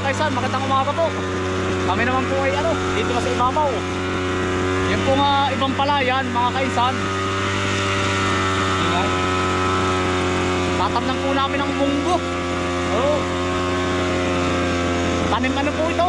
mga kaisan, magandang umaga po. Kami naman po ay ano, dito na sa ibabaw. Yan po nga ibang palayan, mga kaisan. Ayan. Tatamnan po namin ng munggo. Oo. Tanim ano po ito?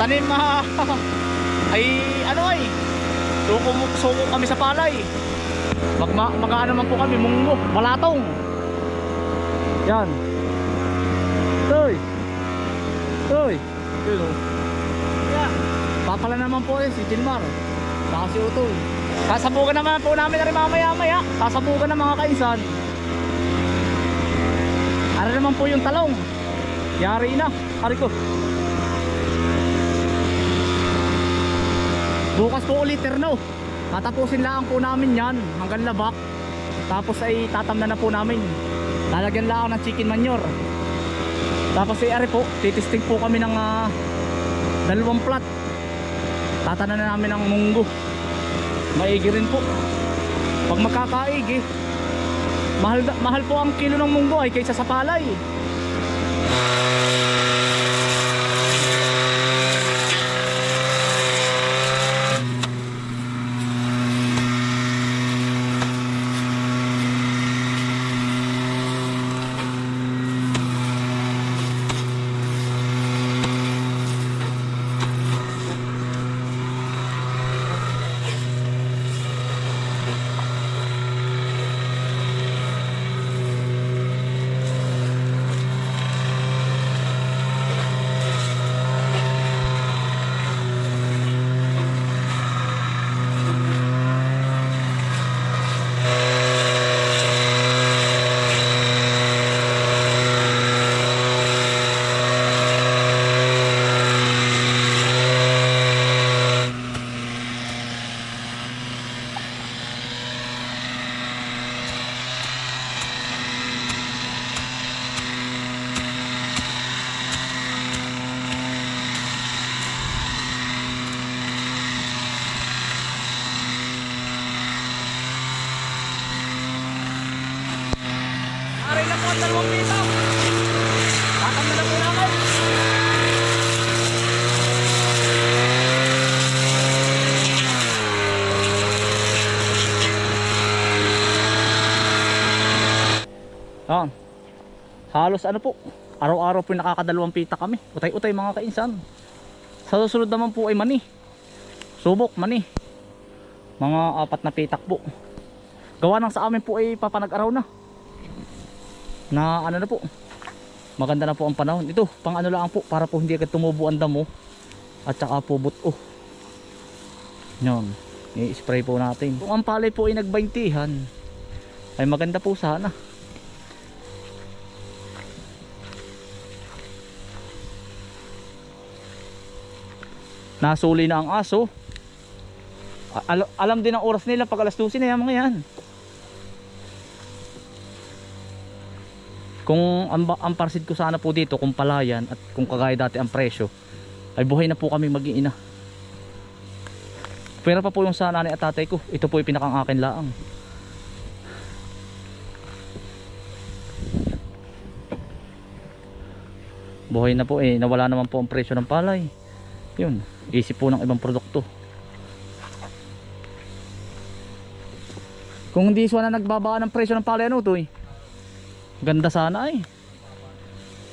Tanim ah, ay ano ay suko, suko kami sa palay. Mag, mag ano man po kami, munggo, balatong. Yan. Toy. Yun o. Yan. Papala naman po eh, si Gilmar. Saka si Utoy. Sasabugan naman po namin na rin mamaya maya. Sasabugan ng mga kainsan. Ano naman po yung talong. Yari na. Ari ko. Bukas po ulit terno. Tatapusin lang po namin yan hanggang labak. Tapos ay tatamnan na po namin. Lalagyan lang ng chicken manure. Tapos ay ari po, titisting po kami ng ah, dalawang plat. Tatanan na namin ng munggo. Maigi rin po. Pag magkakaigi, mahal, mahal po ang kilo ng munggo ay kaysa sa palay. Aray na po ang dalawang pito. Tatamnan na po namin. Ah, halos ano po, araw-araw po nakakadalawang pita kami. Utay-utay mga kainsan. Sa susunod naman po ay mani. Subok, mani. Mga apat na pitak po. Gawa ng sa amin po ay papanag-araw na na ano na po maganda na po ang panahon ito pang ano lang po para po hindi agad tumubo ang damo at saka po buto yun i-spray po natin kung ang palay po ay nagbaintihan ay maganda po sana nasuli na ang aso Al- alam din ang oras nila pag alas 12 na yan mga yan Kung ang, ang parsid ko sana po dito, kung palayan at kung kagaya dati ang presyo, ay buhay na po kami mag-iina. Pero pa po yung sa nanay at tatay ko, ito po yung pinakang akin laang. Buhay na po eh, nawala naman po ang presyo ng palay. Yun, isip po ng ibang produkto. Kung hindi sana nagbaba ng presyo ng palay ano eh. Ganda sana ay.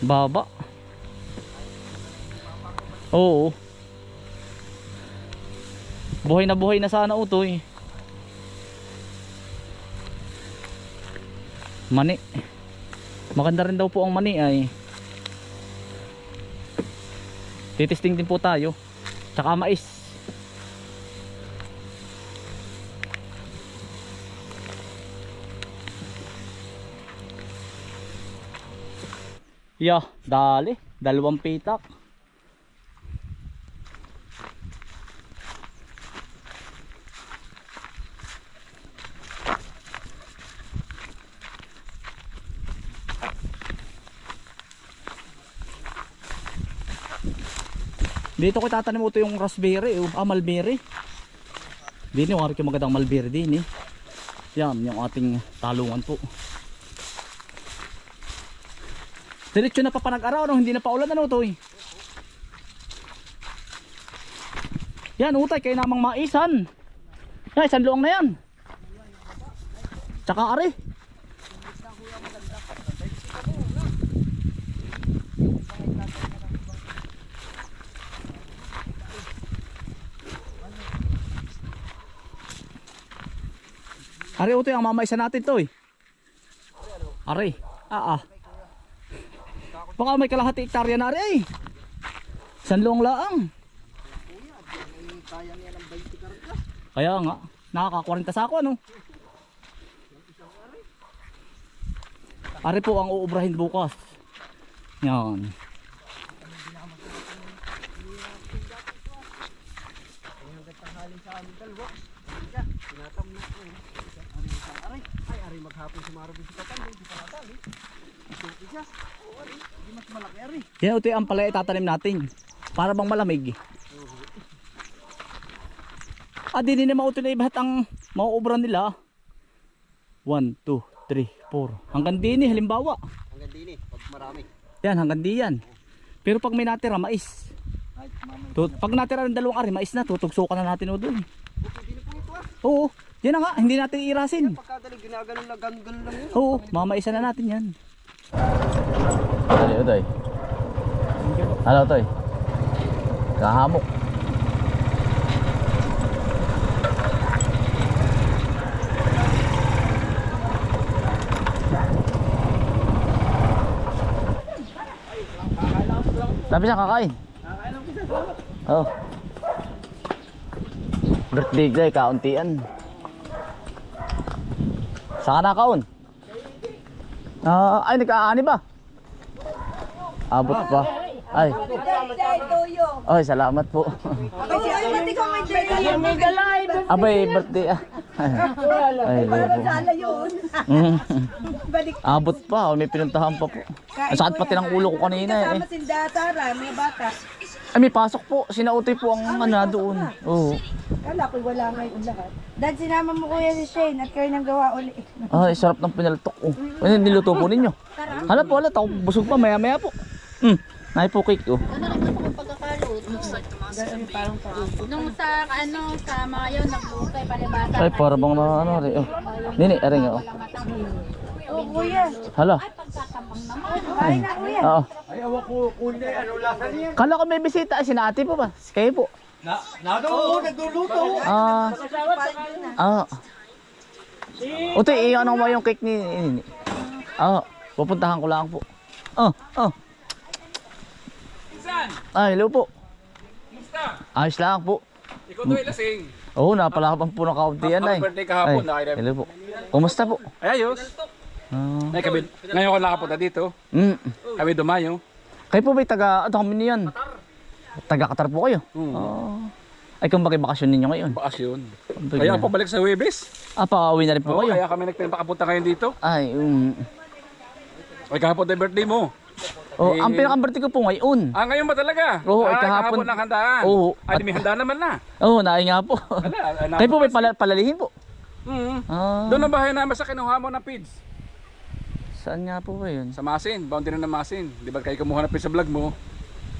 Baba. Oo. Buhay na buhay na sana utoy. Mani. Maganda rin daw po ang mani ay. Titisting din po tayo. Tsaka mais. Yeah, dali. Dalawang pitak. Dito ko tatanim ito yung raspberry, oh, ah, mulberry. Dini, wari yung magandang mulberry din eh. Yan, yung ating talungan po. Diretso na pa panag-araw, no? hindi na pa ulan, ano to eh. Yan, utay, kayo namang maisan. Yan, isang luang na yan. Tsaka ari. Ari, utay, ang mamaisa natin to eh. Ari, ah ah. Baka may kalahati hektarya na ari eh. Isang luang laang. Kaya nga, nakaka-40 sa ako ano. Ari po ang uubrahin bukas. Yan. Maghapon si Maro din sa patan, di pa natali. Ito isa. O, ari, di mas malaki ari. Yan ito ang pala itatanim natin. Para bang malamig. Ah, di din naman ito na ibahat ang mauubran nila. 1, 2, 3, 4. Hanggang din eh, halimbawa. Hanggang din eh, pag marami. Yan, hanggang di yan. Pero pag may natira, mais. Ay, mamay. Tut pag natira ng dalawang ari, mais na, tutugsukan na natin o doon. Okay, di na po ito ah. Oo, yan na nga, hindi natin irasin. Pagkadali, ginaganon na ganun lang yun. Oo, mamaisa na natin yan. Dali, Utoy. Ano, Utoy? Kahamok. Sabi siya kakain. Oo. Oh. Birthday day, kauntian. Saan ka na kaon? Ah, ay nagkaani ba? Abot pa. Ay, ay salamat po. Ay. Abay, birthday ah. Ay, lebo. Sala yun. Mm. Balik. Abot pa, oh, may pinuntahan pa po. Sakit pati ng ulo ko kanina eh. Kasama si Datara, may bata. Ay, may pasok po. Sinautoy po ang ano doon. Oo. Kala ko wala ngayon lahat. Dad, sinama mo kuya si Shane at kayo nang gawa uli. Ay, sarap ng pinaltok. Oh. Ano, niluto po ninyo? Hala po, hala. Ako busog pa, maya maya po. Hmm, nahi po cake oh. Nung sa ano sa mga yun naglukay palibasa. Ay, para bang na ano rin. Oh. Nini, aring oh. Oo, kuya. Hala. Kuya. Oo. Ay, awa ko, kundi, ano lasa niya? Kala ko may bisita. Sina ate po ba? Kayo po. Na, nado, oo, nagluluto. Ah. Ah. Utoy, iyo ano mo yung cake ni Nini? Ah, pupuntahan ko lang po. Oh, oh. Ay, hello po. Ayos lang po. Ikaw to ay lasing. Oo, oh, napalakapang po ng kaunti yan ay. Happy birthday kahapon, Ay. Hello po. Kumusta po? Ay, ayos. Ah. Ay, kami, ngayon ko nakapunta dito. Mm. Kami dumayo. Kayo po ba'y taga, ano kami niyan? Taga Qatar po kayo? Hmm. Oh. Ay, bakit bakasyon ninyo ngayon? Bakasyon. Kaya pabalik sa Webes. Ah, pauwi na rin po Oo, kayo? kaya kami nagpapakapunta ngayon dito. Ay, um. Ay, kahapon tayo birthday mo. Oh, Eh, ang pinakamberte ko po ngayon. Ah, ngayon ba talaga? Oo, ay, ah, kahapon- kahapon ng handaan. Oo. Ay, di may naman na. Oo, oh, naay nga po. Wala, ah, Kayo po may pala, palalihin po. Mm. Ah, Doon ang bahay namin sa kinuha mo ng pids. Saan nga po ba yun? Sa Masin, boundary ng Masin. Di ba kayo kumuha ng pids sa vlog mo?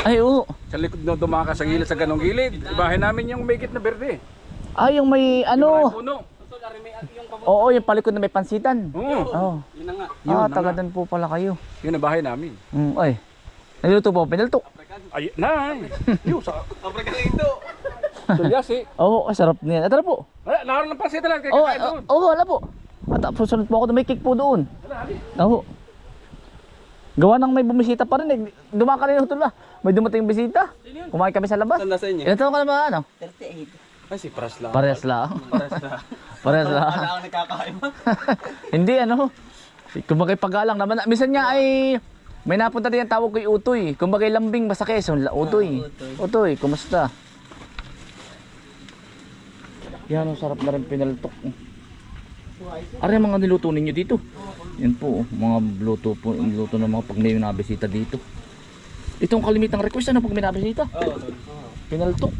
Ay, oo. Sa likod na dumaka sa gilid sa ganong gilid. Bahay namin yung may na berde. Ah, yung may ano. puno. Oo, yung palikod na may pansitan. Oo. Oo. Yun na nga. Ah, na taga nga. doon po pala kayo. Yun ang bahay namin. Mm, ay. Naluto po, pinaltok. Ay, nay. Yo, sa. Tulyasi. Oo, oh, sarap niyan. Ah, tara po. Wala, naroon ng pansit lang kay Oo, kakain oh, doon. oh, wala po. At tapos sunod po ako may cake po doon. Oo. Gawa ng may bumisita pa rin. Eh. Dumaan ka rin ito na. May dumating bisita. Kumain kami sa labas. Saan nasa inyo? Ilan taon ka na ba? Ano? 38. Ay, si Pras lang. Parehas lang. Parehas lang. Ako nagkakain mo. Hindi ano. Kumbaga pagalang naman. Minsan nga ay may napunta din ang tawag ko'y Utoy. Kumbaga lambing basta Quezon. La- Utoy. Utoy, kumusta? Yan, ang sarap na rin pinaltok. Ari mga niluto ninyo dito. Yan po, oh, mga luto po, niluto ng mga pag may nabisita dito. Ito ang kalimitang request ano pag may nabisita? Oo. Pinaltok.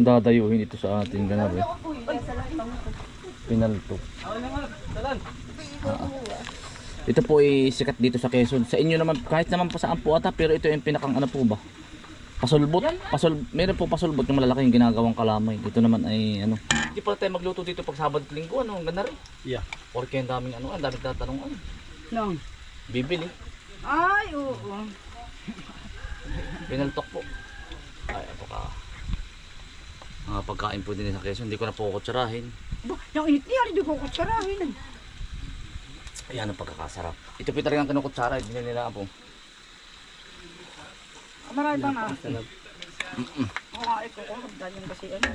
Dadayuhin ito sa ating ganap eh. Pinaltok. Ah. Ito po ay sikat dito sa Quezon. Sa inyo naman, kahit naman pa saan po ata, pero ito yung pinakang ano po ba? Pasulbot. Pasol, meron po pasulbot yung malalaki yung ginagawang kalamay. Dito naman ay ano. Hindi pala tayo magluto dito pag Sabado at Linggo. Ano, ang ganda rin. Yeah. Porque ang daming ano, ang daming tatanungan. Nang. Bibili. Ay, oo. Pinaltok po. Ay, ito ka. Mga pagkain po din sa Quezon. Hindi ko na po kutsarahin. Ba, yung init niya, hindi ko kutsarahin. Ayan ang pagkakasarap. Ito po talagang kinukutsara. Hindi na nila po. Marami? Oo nga, ito ko. Ganyan kasi ano.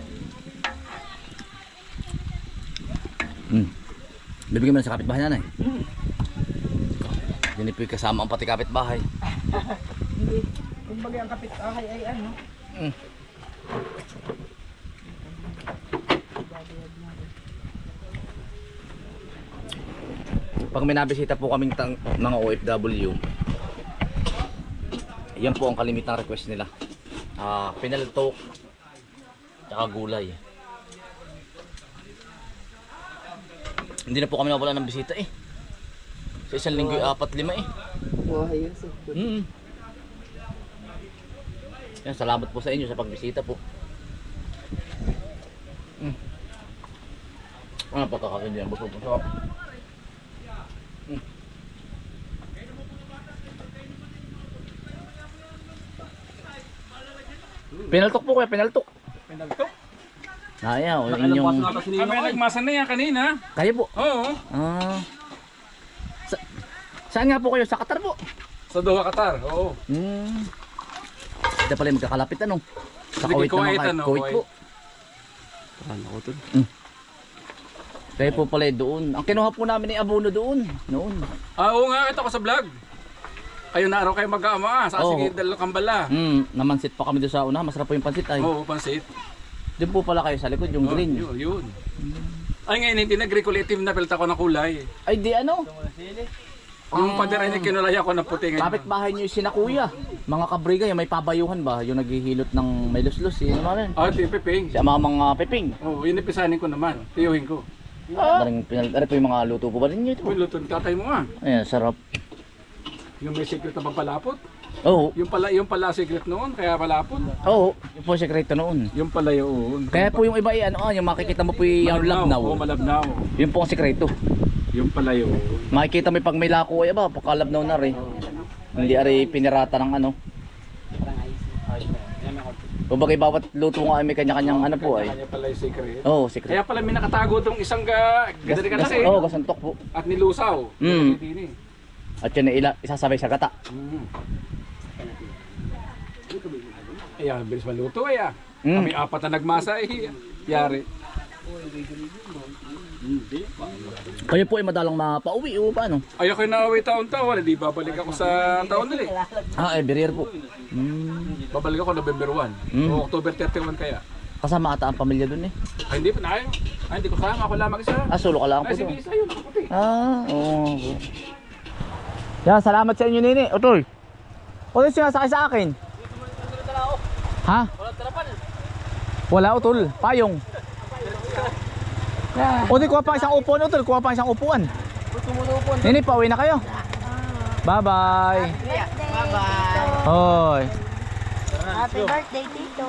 Hmm. Bibigyan mo na sa kapitbahay nanay. Hindi po yung kasama ang pati kapitbahay. Hindi. Kumbaga ang kapit-ahay ay ano. Mm. Pag may nabisita po kaming tang, mga OFW, yan po ang kalimitang request nila. Ah, pinaltok, tsaka gulay. Hindi na po kami nawala ng bisita eh. Sa isang linggo, apat lima eh. Buhay yan sa Mm. Yan, salamat po sa inyo sa pagbisita po. Mm. Ano pagkakakindi yan? Busog busog. Mm. Pinaltok po kuya, pinaltok. Pinagtok. Ayaw, yung inyong... Kami nagmasa na yan kanina. Kayo po. Oo. Ah. Sa... Saan nga po kayo? Sa Qatar po. Sa Doha, Qatar. Oo. Hmm. Ito pala yung magkakalapit ano. Sa Kuwait naman Kuwait, kayo. ano, Kuwait po. Ano ko to? Kaya po pala doon. Ang kinuha po namin ay abono doon. Noon. Ah, oo nga, ito ko sa vlog. Kayo na araw kayo mag-aama. Sa Oo. sige, dalawa kambala. Hmm, namansit pa kami doon sa una. Masarap po yung pansit ay. Oo, pansit. Doon po pala kayo sa likod, yung green. Yun, yun. Ay, ngayon, hindi nag-recolative na pelta ko ng kulay. Ay di ano. Yung pader ay kinulay ako ng puti ngayon. Kapit-bahay niyo yung sinakuya. Mga kabriga, yung may pabayuhan ba? Yung naghihilot ng may luslus. Yun naman. Ah, yung piping. Si mga mga peping. Oo, yun ipisanin ko naman. Tiyuhin ko. Maring pinal... Ano po yung mga luto po ba rin ito? Uy, luto ng tatay mo nga. Ayan, sarap. Yung may secret na pampalapot. Oo. Yung pala, yung pala secret noon, kaya palapot. Oo. Yung po sekreto noon. Yung pala yun. Kaya po yung iba ay ano, ah, yung makikita mo po yung labnaw. Oo, malabnaw. Yun po ang sekreto. Yung pala yun. Makikita mo yung pag may lako ay ba, pakalabnaw na rin. Hindi ari pinirata ng ano. Kumbaga bawat luto nga ay may kanya-kanyang ano po ay. Kanya pala yung secret. Oo, oh, secret. Kaya pala may nakatago tong isang ga... Gadari ka oh, gasantok po. At nilusaw. Mm. Hindi At yun ay ila, isasabay sa gata. Mm. Ayan, bilis maluto ay ah. Mm. Kami apat na nagmasa eh. Yari. Kayo po ay madalang mapauwi o paano? Ayoko yung nauwi taon-taon. Hindi babalik ako sa taon nila eh. Ah, eh, barrier po. Hmm. Babalik ako November 1. Mm. O October 31 kaya. Kasama ata ang pamilya dun eh. Ay, hindi pa na ayaw. Ay, hindi ko sama. Ako lamang isa. Ah, solo ka lang po Ay, sige, isa yun. Ah, oo. Yan, salamat sa inyo nini. Otoy. Otoy sinasakay sa akin. Ha? Wala utol. Payong. Otoy, kuha pa isang upuan utol. Kuha pa isang upuan. Nini, pauwi na kayo. Bye-bye. Bye-bye. Hoy. Happy birthday, Tito.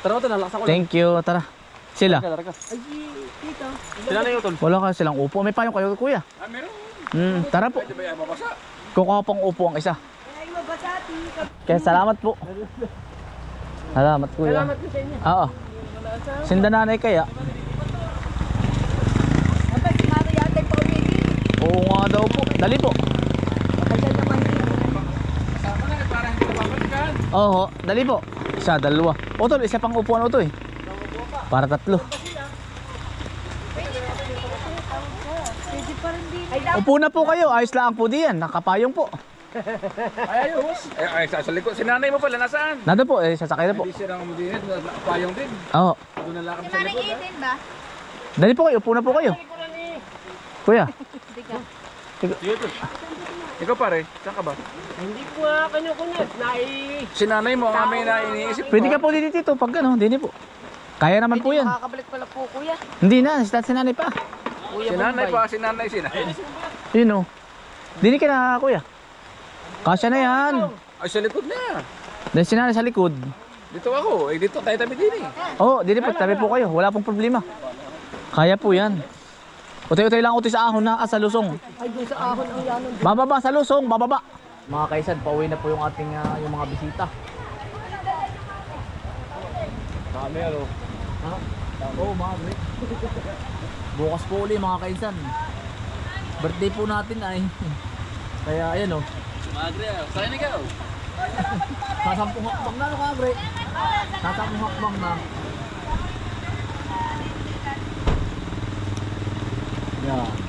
Tara ko to, nalakas ako. Thank you. Tara. Sila. Sila na yung tol. Wala ka silang upo. May payong kayo, kuya. Ah, meron. Hmm, tara po. Pwede ba yan mabasa? Kukuha pang upo ang isa. Kaya salamat po. Salamat kuya. Salamat po sa inyo. Oo. Sinda nanay kaya. Oo nga daw po. Dali po. Oo, dali po. Isa, dalawa. O tol, isa pang upuan o to eh. Para tatlo. Pwede pa rin dito. Ay, dapat. Upo na po kayo. Ayos lang po diyan. Nakapayong po. Ay, ayos. Ay, ay, sa sa likod. Si nanay mo pala, nasaan? Nado po, eh, sasakay na po. Hindi siya nang umudinit. Payong din. Oo. Doon na lakad sa Sinanay likod. ah. itin ba? Dali po kayo, upo na po kayo. Kuya. Ikaw pare, saan ka ba? Hindi ko nga kanya-kunya. Nai... Si nanay mo, ang aming na iniisip Pwede ka po dito dito pag ano, dini po. Kaya naman po yan. Makakabalik pala po, kuya. Hindi na, si si nanay pa. Si nanay pa, si nanay, si nanay. Yun o. Dini ka na kuya. Kasya na yan. Ay, sa likod na. Dahil si nanay sa likod. Dito ako. Eh, dito tayo tabi din eh. Oo, oh, dito po, tabi po kayo. Wala pong problema. Kaya po yan. Utay-utay lang utoy sa ahon na ah, sa lusong. Ay, doon sa ahon ang yanon. Bababa sa lusong, bababa. Mga kaisan, pauwi na po yung ating ah, yung mga bisita. Kami ano. Ha? Oo, oh, bre. Bukas po uli mga kaisan. Birthday po natin ay. Kaya ayan oh. Magre, saan ikaw? Sasampung hakbang na no ka bre. Sasampung hakbang na. Yan.